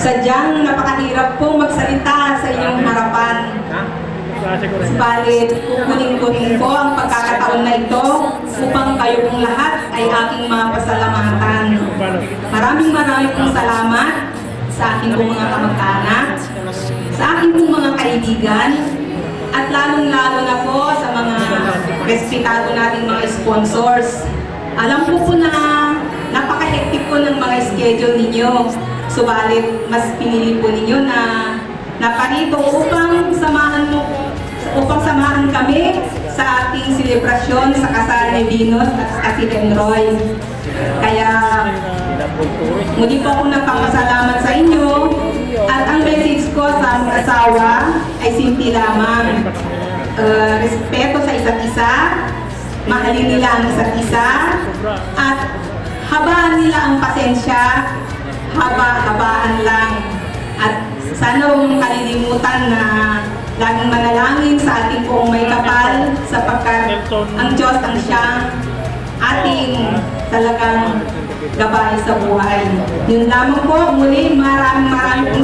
Sadyang napakahirap pong magsalita sa inyong harapan. Klase ko rin. Subalit, ko ang pagkakataon na ito upang kayo pong lahat ay aking mapasalamatan. Maraming maraming pong salamat sa aking pong mga kamag-anak, sa aking pong mga kaibigan, at lalong-lalo na po sa mga respetado nating mga sponsors. Alam ko po na schedule ninyo. Subalit, mas pinili po ninyo na naparito upang samahan mo upang samahan kami sa ating selebrasyon sa kasal ni Venus at si Enroy. Kaya Muli po ako nagpapasalamat sa inyo at ang message ko sa aming asawa ay simple lamang. Uh, respeto sa isa't isa, mahalin nila ang isa't isa, at habaan nila ang pasensya, haba-habaan lang. At sana huwag kalilimutan na laging manalangin sa ating poong may kapal sapagkat ang Diyos ang siyang ating talagang gabay sa buhay. Yun lamang po, muli maraming maraming